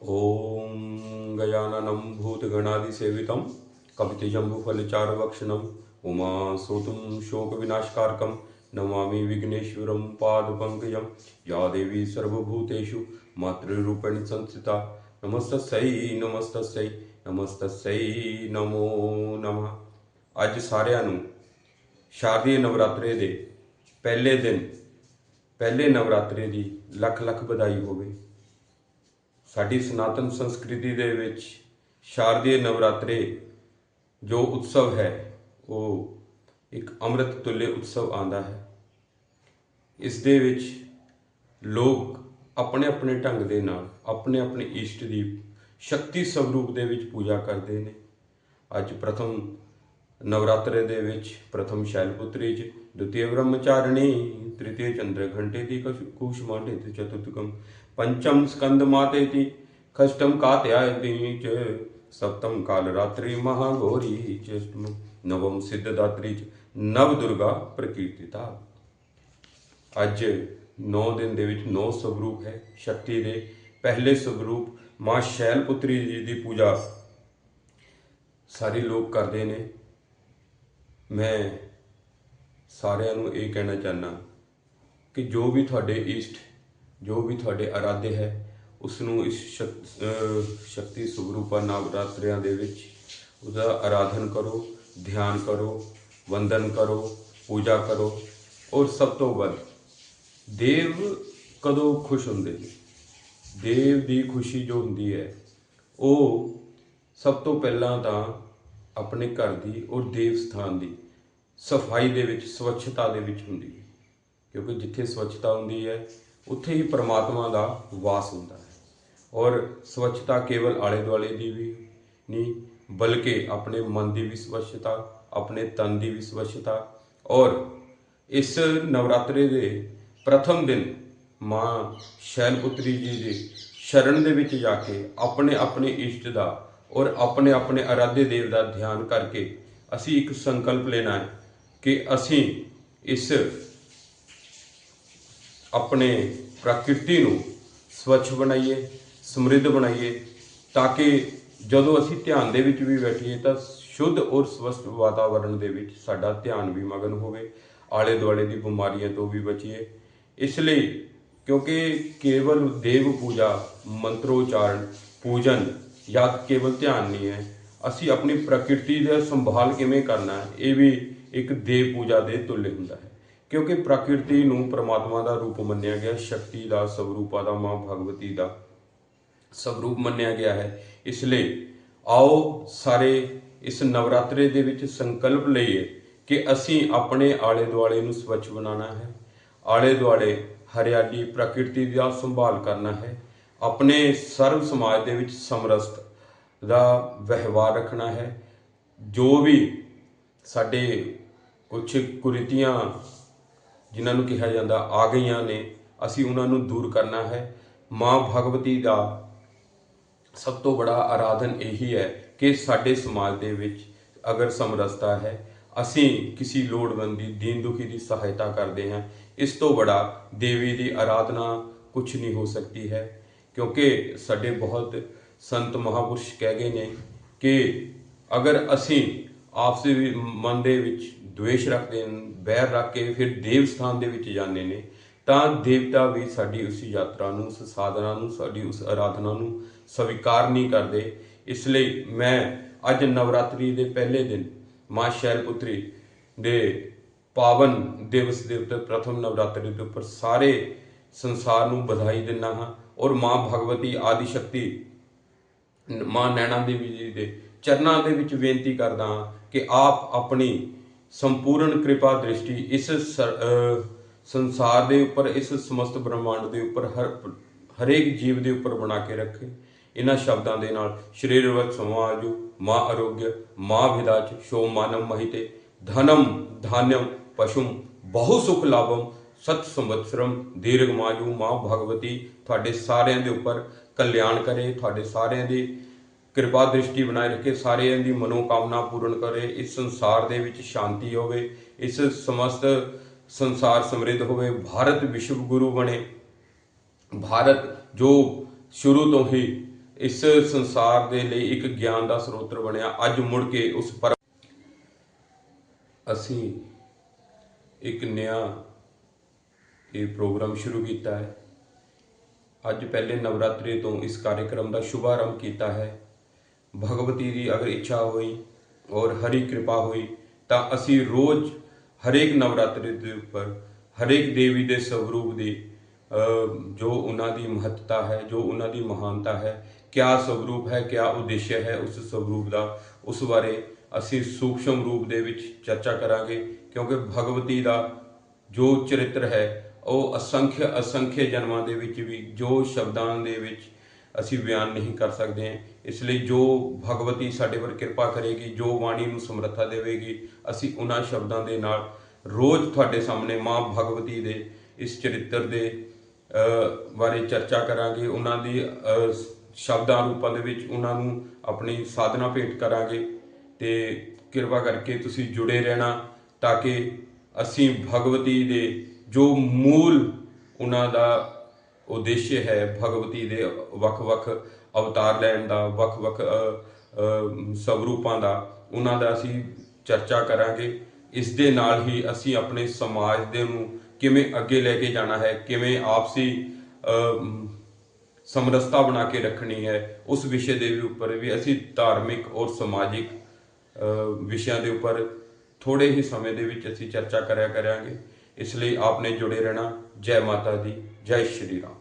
ॐ गजाननं भूतगणादिसेवितं कपितजम्बुफलचारुवक्षणम् उमासोतुं शोकविनाशकारकं नमामि विघ्नेश्वरं पादपङ्कजं या देवी सर्वभूतेषु मातृरूपेण संस्थिता ਨਮਸਤਸਈ ਨਮਸਤਸਈ ਨਮਸਤਸਈ ਨਮੋ ਨਮः ਅੱਜ ਸਾਰਿਆਂ ਨੂੰ ਸ਼ਾਰਦੀय ਨਵਰਾਤਰੇ ਦੇ ਪਹਿਲੇ ਦਿਨ ਪਹਿਲੇ ਨਵਰਾਤਰੇ ਦੀ ਲੱਖ ਲੱਖ ਵਧਾਈ ਹੋਵੇ ਸਾਡੀ ਸਨਾਤਨ ਸੰਸਕ੍ਰਿਤੀ ਦੇ ਵਿੱਚ ਸ਼ਾਰਦੀय ਨਵਰਾਤਰੇ ਜੋ ਉਤਸਵ ਹੈ, ਉਹ ਇੱਕ ਅੰਮ੍ਰਿਤ ਤੁਲੇ ਉਤਸਵ ਆਂਦਾ ਹੈ। ਇਸ ਦੇ ਵਿੱਚ ਲੋਕ ਆਪਣੇ ਆਪਣੇ ਢੰਗ ਦੇ ਨਾਲ ਆਪਣੇ ਆਪਣੇ ਇਸ਼ਟ ਦੀ ਸ਼ਕਤੀ ਸਰੂਪ ਦੇ ਵਿੱਚ ਪੂਜਾ ਕਰਦੇ ਨੇ। ਅੱਜ ਪ੍ਰਥਮ ਨਵਰਾਤਰੇ ਦੇ ਵਿੱਚ ਪ੍ਰਥਮ ਸ਼ੈਲਪੁਤਰੀ ਚ, ਦੁਤੀਯ ਬ੍ਰਹਮਚਾਰਣੀ ਤ੍ਰਿਤੀਯ ਚੰਦਰ ਘੰਟੇ ਦੀ ਕੁਸ਼ਮਾਂਡੇ ਤੇ ਚਤੁਰਥਕਮ ਪੰਚਮ ਸਕੰਦ ਮਾਤੇ ਦੀ ਖਸ਼ਟਮ ਕਾਤਿਆਇਤੀ ਚ ਸਪਤਮ ਕਾਲ ਰਾਤਰੀ ਮਹਾਗੋਰੀ ਚ ਅਸ਼ਟਮ ਨਵਮ ਸਿੱਧਦਾਤਰੀ ਚ, ਨਵ ਦੁਰਗਾ ਪ੍ਰਕੀਰਤਿਤਾ ਅੱਜ 9 ਦਿਨ ਦੇ ਵਿੱਚ 9 ਸਵਰੂਪ ਹੈ ਸ਼ਕਤੀ ਦੇ ਪਹਿਲੇ ਸਵਰੂਪ ਮਾਂ ਸ਼ੈਲਪੁਤਰੀ ਜੀ ਦੀ ਪੂਜਾ। ਸਾਰੇ ਲੋਕ ਕਰਦੇ ਨੇ। ਮੈਂ ਸਾਰਿਆਂ ਨੂੰ ਇਹ ਕਹਿਣਾ ਚਾਹਨਾ ਕਿ ਜੋ ਵੀ ਤੁਹਾਡੇ ਇਸ਼ਟ ਜੋ ਵੀ ਤੁਹਾਡੇ ਅਰਾਧੇ ਹੈ ਉਸ ਨੂੰ ਇਸ ਸ਼ਕ- ਸ਼ਕਤੀ ਸੁਗਰੂਪਾ ਨਵਰਾਤਰਿਆਂ ਦੇ ਵਿੱਚ ਉਹਦਾ ਆਰਾਧਨ ਕਰੋ, ਧਿਆਨ ਕਰੋ, ਵੰਦਨ ਕਰੋ, ਪੂਜਾ ਕਰੋ ਔਰ ਸਭ ਤੋਂ ਵੱਧ ਦੇਵ ਕਦੋਂ ਖੁਸ਼ ਹੁੰਦੇ ਨੇ? ਦੇਵ ਦੀ ਖੁਸ਼ੀ ਜੋ ਹੁੰਦੀ ਹੈ, ਉਹ ਸਭ ਤੋਂ ਪਹਿਲਾਂ ਤਾਂ ਆਪਣੇ ਘਰ ਦੀ ਔਰ ਦੇਵ ਸਥਾਨ ਦੀ ਸਫ਼ਾਈ ਦੇ ਵਿੱਚ, ਸਵੱਛਤਾ ਦੇ ਵਿੱਚ ਹੁੰਦੀ ਹੈ। ਕਿਉਂਕਿ ਜਿੱਥੇ ਸਵੱਛਤਾ ਹੁੰਦੀ ਹੈ ਉੱਥੇ ਹੀ ਪਰਮਾਤਮਾ ਦਾ ਵਾਸ ਹੁੰਦਾ ਹੈ। ਔਰ ਸਵੱਛਤਾ ਕੇਵਲ ਆਲੇ ਦੁਆਲੇ ਦੀ ਵੀ ਨਹੀਂ, ਬਲਕਿ ਆਪਣੇ ਮਨ ਦੀ ਵੀ ਸਵੱਛਤਾ, ਆਪਣੇ ਤਨ ਦੀ ਵੀ ਸਵੱਛਤਾ। ਔਰ ਇਸ ਨਵਰਾਤਰੇ ਦੇ ਪ੍ਰਥਮ ਦਿਨ ਮਾਂ ਸ਼ੈਲਪੁਤਰੀ ਜੀ ਦੇ ਸ਼ਰਨ ਦੇ ਵਿੱਚ ਜਾ ਕੇ ਆਪਣੇ ਆਪਣੇ ਇਸ਼ਟ ਦਾ ਔਰ ਆਪਣੇ ਆਪਣੇ ਅਰਾਧੇ ਦੇਵ ਦਾ ਧਿਆਨ ਕਰਕੇ ਅਸੀਂ ਇੱਕ ਸੰਕਲਪ ਲੈਣਾ ਹੈ ਕਿ ਅਸੀਂ ਇਸ ਆਪਣੇ ਪ੍ਰਕਿਰਤੀ ਨੂੰ ਸਵੱਛ ਬਣਾਈਏ, ਸਮਰਿੱਧ ਬਣਾਈਏ, ਤਾਂ ਕਿ ਜਦੋਂ ਅਸੀਂ ਧਿਆਨ ਦੇ ਵਿੱਚ ਵੀ ਬੈਠੀਏ ਤਾਂ ਸ਼ੁੱਧ ਔਰ ਸਵਸਥ ਵਾਤਾਵਰਣ ਦੇ ਵਿੱਚ ਸਾਡਾ ਧਿਆਨ ਵੀ ਮਗਨ ਹੋਵੇ ਆਲੇ ਦੁਆਲੇ ਦੀ ਬਿਮਾਰੀਆਂ ਤੋਂ ਵੀ ਬਚੀਏ। ਇਸ ਲਈ ਕਿਉਂਕਿ ਕੇਵਲ ਦੇਵ ਪੂਜਾ, ਮੰਤਰੋਚਾਰਨ, ਪੂਜਨ ਜਾਂ ਕੇਵਲ ਧਿਆਨ ਨਹੀਂ ਹੈ, ਅਸੀਂ ਆਪਣੀ ਪ੍ਰਕਿਰਤੀ ਦਾ ਸੰਭਾਲ ਕਿਵੇਂ ਕਰਨਾ ਇਹ ਵੀ ਇੱਕ ਦੇਵ ਪੂਜਾ ਦੇ ਤੁल्य ਹੁੰਦਾ ਹੈ। ਕਿਉਂਕਿ ਪ੍ਰਕਿਰਤੀ ਨੂੰ ਪ੍ਰਮਾਤਮਾ ਦਾ ਰੂਪ ਮੰਨਿਆ ਗਿਆ, ਸ਼ਕਤੀ ਦਾ ਸਵਰੂਪਾ ਦਾ ਮਾਂ ਭਗਵਤੀ ਦਾ ਸਵਰੂਪ ਮੰਨਿਆ ਗਿਆ ਹੈ। ਇਸ ਲਈ ਆਓ ਸਾਰੇ ਇਸ ਨਵਰਾਤਰੇ ਦੇ ਵਿੱਚ ਸੰਕਲਪ ਲਈਏ ਕਿ ਅਸੀਂ ਆਪਣੇ ਆਲੇ ਦੁਆਲੇ ਨੂੰ ਸਵੱਛ ਬਣਾਉਣਾ ਹੈ ਆਲੇ ਦੁਆਲੇ ਹਰਿਆਲੀ, ਪ੍ਰਕਿਰਤੀ ਦਾ ਸੰਭਾਲ ਕਰਨਾ ਹੈ, ਆਪਣੇ ਸਰਵ ਸਮਾਜ ਦੇ ਵਿੱਚ ਸਮਰਸਤ ਦਾ ਵਿਵਹਾਰ ਰੱਖਣਾ ਹੈ। ਜੋ ਵੀ ਸਾਡੇ ਕੁਝ ਕੁਰੀਤੀਆਂ ਜਿਨ੍ਹਾਂ ਨੂੰ ਕਿਹਾ ਜਾਂਦਾ ਆ ਗਈਆਂ ਨੇ, ਅਸੀਂ ਉਹਨਾਂ ਨੂੰ ਦੂਰ ਕਰਨਾ ਹੈ। ਮਾਂ ਭਗਵਤੀ ਦਾ ਸਭ ਤੋਂ ਬੜਾ ਆਰਾਧਨ ਇਹੀ ਹੈ ਕਿ ਸਾਡੇ ਸਮਾਜ ਦੇ ਵਿੱਚ ਅਗਰ ਸਮਰਸਤਾ ਹੈ, ਅਸੀਂ ਕਿਸੇ ਲੋੜਵੰਦੀ ਦੀਨ ਦੁਖੀ ਦੀ ਸਹਾਇਤਾ ਕਰਦੇ ਹਾਂ। ਇਸ ਤੋਂ ਬੜਾ ਦੇਵੀ ਦੀ ਆਰਾਧਨਾ ਕੁਝ ਨਹੀਂ ਹੋ ਸਕਦੀ ਹੈ, ਕਿਉਂਕਿ ਸਾਡੇ ਬਹੁਤ ਸੰਤ ਮਹਾਪੁਰਸ਼ ਕਹਿ ਗਏ ਨੇ ਕਿ ਅਗਰ ਅਸੀਂ ਆਪਸੇ ਵੀ ਮਨ ਦੇ ਵਿੱਚ ਦੁੇਸ਼ ਰੱਖਦੇ ਨੇ ਬੈਰ ਰੱਖ ਕੇ ਫਿਰ ਦੇਵ ਸਥਾਨ ਦੇ ਵਿੱਚ ਜਾਂਦੇ ਨੇ। ਤਾਂ ਦੇਵਤਾ ਵੀ ਸਾਡੀ ਉਸ ਯਾਤਰਾ ਨੂੰ, ਉਸ ਸਾਧਨਾ ਨੂੰ, ਸਾਡੀ ਉਸ ਅਰਾਧਨਾ ਨੂੰ ਸਵੀਕਾਰ ਨਹੀਂ ਕਰਦੇ। ਇਸ ਲਈ ਮੈਂ ਅੱਜ ਨਵਰਾਤਰੀ ਦੇ ਪਹਿਲੇ ਦਿਨ ਮਾਂ ਸ਼ੈਲਪੁਤਰੀ ਦੇ ਪਾਵਨ ਦਿਵਸ ਦੇ ਉੱਤੇ ਪ੍ਰਥਮ ਨਵਰਾਤਰੀ ਦੇ ਉੱਪਰ ਸਾਰੇ ਸੰਸਾਰ ਨੂੰ ਵਧਾਈ ਦਿੰਨਾ ਹਾਂ ਔਰ ਮਾਂ ਭਗਵਤੀ ਆਦਿ ਸ਼ਕਤੀ, ਮਾਂ ਨੈਣਾ ਦੇਵੀ ਜੀ ਦੇ ਚਰਨਾਂ ਦੇ ਵਿੱਚ ਬੇਨਤੀ ਕਰਦਾ ਹਾਂ ਕਿ ਆਪ ਆਪਣੀ ਸੰਪੂਰਨ ਕਿਰਪਾ ਦ੍ਰਿਸ਼ਟੀ ਇਸ ਸੰਸਾਰ ਦੇ ਉੱਪਰ, ਇਸ ਸਮਸਤ ਬ੍ਰਹਮੰਡ ਦੇ ਉੱਪਰ, ਹਰ ਹਰੇਕ ਜੀਵ ਦੇ ਉੱਪਰ ਬਣਾ ਕੇ ਰੱਖੇ। ਇਹਨਾਂ ਸ਼ਬਦਾਂ ਦੇ ਨਾਲ ਸ਼ਰੀਰ ਵਤ ਸਮਾਜੂ ਮਾਂ ਆਰੋਗਯ, ਮਾਂ ਵਿਦਾਚ ਸ਼ੋ ਮਾਨਮ ਮਹਿਤੇ ਧਨਮ ਧਾਨਯਮ ਪਸ਼ੂਮ ਬਹੁ ਸੁਖ ਲਾਭਮ ਸਤ ਸੰਵਤਸਰਮ ਦੀਰਘਮਾਯੂ ਮਾਂ ਭਗਵਤੀ, ਤੁਹਾਡੇ ਸਾਰਿਆਂ ਦੇ ਉੱਪਰ ਕਲਿਆਣ ਕਰੇ, ਤੁਹਾਡੇ ਸਾਰਿਆਂ ਦੀ ਕਿਰਪਾ ਦ੍ਰਿਸ਼ਟੀ ਬਣਾਏ ਰੱਖੇ, ਸਾਰਿਆਂ ਦੀ ਮਨੋਕਾਮਨਾ ਪੂਰਨ ਕਰੇ, ਇਸ ਸੰਸਾਰ ਦੇ ਵਿੱਚ ਸ਼ਾਂਤੀ ਹੋਵੇ, ਇਸ ਸਮਸਤ ਸੰਸਾਰ ਸਮਰਿੱਧ ਹੋਵੇ, ਭਾਰਤ ਵਿਸ਼ਵ ਗੁਰੂ ਬਣੇ। ਭਾਰਤ ਜੋ ਸ਼ੁਰੂ ਤੋਂ ਹੀ ਇਸ ਸੰਸਾਰ ਦੇ ਲਈ ਇੱਕ ਗਿਆਨ ਦਾ ਸਰੋਤਰ ਬਣਿਆ, ਅੱਜ ਮੁੜ ਕੇ ਉਸ ਪਰ ਅਸੀਂ ਇੱਕ ਨਿਆ ਇਹ ਪ੍ਰੋਗਰਾਮ ਸ਼ੁਰੂ ਕੀਤਾ ਹੈ। ਅੱਜ ਪਹਿਲੇ ਨਵਰਾਤਰੀ ਤੋਂ ਇਸ ਕਾਰਜਕ੍ਰਮ ਦਾ ਸ਼ੁਭਾਰੰਭ ਕੀਤਾ ਹੈ। ਭਗਵਤੀ ਦੀ ਅਗਰ ਇੱਛਾ ਹੋਈ ਔਰ ਹਰੀ ਕਿਰਪਾ ਹੋਈ, ਤਾਂ ਅਸੀਂ ਰੋਜ਼ ਹਰੇਕ ਨਵਰਾਤਰੀ ਦੇ ਉੱਪਰ, ਹਰੇਕ ਦੇਵੀ ਦੇ ਸਵਰੂਪ ਦੀ ਜੋ ਉਹਨਾਂ ਦੀ ਮਹੱਤਤਾ ਹੈ, ਜੋ ਉਹਨਾਂ ਦੀ ਮਹਾਨਤਾ ਹੈ, ਕਿਆ ਸਵਰੂਪ ਹੈ, ਕਿਆ ਉਦੇਸ਼ ਹੈ ਉਸ ਸਵਰੂਪ ਦਾ, ਉਸ ਬਾਰੇ ਅਸੀਂ ਸੂਖਸ਼ਮ ਰੂਪ ਦੇ ਵਿੱਚ ਚਰਚਾ ਕਰਾਂਗੇ, ਕਿਉਂਕਿ ਭਗਵਤੀ ਦਾ ਜੋ ਚਰਿੱਤਰ ਹੈ, ਉਹ ਅਸੰਖ ਅਸੰਖੇ ਜਨਮਾਂ ਦੇ ਵਿੱਚ ਵੀ, ਜੋ ਸ਼ਬਦਾਂ ਦੇ ਵਿੱਚ ਅਸੀਂ ਬਿਆਨ ਨਹੀਂ ਕਰ ਸਕਦੇ। ਇਸ ਲਈ ਜੋ ਭਗਵਤੀ ਸਾਡੇ ਪਰ ਕਿਰਪਾ ਕਰੇਗੀ, ਜੋ ਬਾਣੀ ਨੂੰ ਸਮਰੱਥਾ ਦੇਵੇਗੀ, ਅਸੀਂ ਉਹਨਾਂ ਸ਼ਬਦਾਂ ਦੇ ਨਾਲ ਰੋਜ਼ ਤੁਹਾਡੇ ਸਾਹਮਣੇ ਮਾਂ ਭਗਵਤੀ ਦੇ ਇਸ ਚਰਿੱਤਰ ਦੇ ਬਾਰੇ ਚਰਚਾ ਕਰਾਂਗੇ। ਉਹਨਾਂ ਦੀ ਸ਼ਬਦਾਂ ਰੂਪਾਂ ਦੇ ਵਿੱਚ ਉਹਨਾਂ ਨੂੰ ਆਪਣੀ ਸਾਧਨਾ ਭੇਟ ਕਰਾਂਗੇ। ਤੇ ਕਿਰਪਾ ਕਰਕੇ ਤੁਸੀਂ ਜੁੜੇ ਰਹਿਣਾ ਤਾਂ ਕਿ ਅਸੀਂ ਭਗਵਤੀ ਦੇ ਜੋ ਮੂਲ ਉਹਨਾਂ ਦਾ ਉਦੇਸ਼ ਹੈ ਭਗਵਤੀ ਦੇ ਵੱਖ-ਵੱਖ ਅਵਤਾਰ ਲੈਣ ਦਾ ਵੱਖ-ਵੱਖ ਸਵਰੂਪਾਂ ਦਾ। ਉਹਨਾਂ ਦਾ ਅਸੀਂ ਚਰਚਾ ਕਰਾਂਗੇ। ਇਸ ਦੇ ਨਾਲ ਹੀ ਅਸੀਂ ਆਪਣੇ ਸਮਾਜ ਦੇ ਨੂੰ ਕਿਵੇਂ ਅੱਗੇ ਲੈ ਕੇ ਜਾਣਾ ਹੈ, ਕਿਵੇਂ ਆਪਸੀ ਸਮਰਸਤਾ ਬਣਾ ਕੇ ਰੱਖਣੀ ਹੈ, ਉਸ ਵਿਸ਼ੇ ਦੇ ਵੀ ਉੱਪਰ ਵੀ ਅਸੀਂ ਧਾਰਮਿਕ ਔਰ ਸਮਾਜਿਕ ਵਿਸ਼ਿਆਂ ਦੇ ਉੱਪਰ ਥੋੜੇ ਹੀ ਸਮੇਂ ਦੇ ਵਿੱਚ ਅਸੀਂ ਚਰਚਾ ਕਰਿਆ ਕਰਾਂਗੇ। ਇਸ ਲਈ ਆਪਨੇ ਜੁੜੇ ਰਹਿਣਾ। ਜੈ ਮਾਤਾ ਦੀ, ਜੈ ਸ਼੍ਰੀ ਰਾਮ।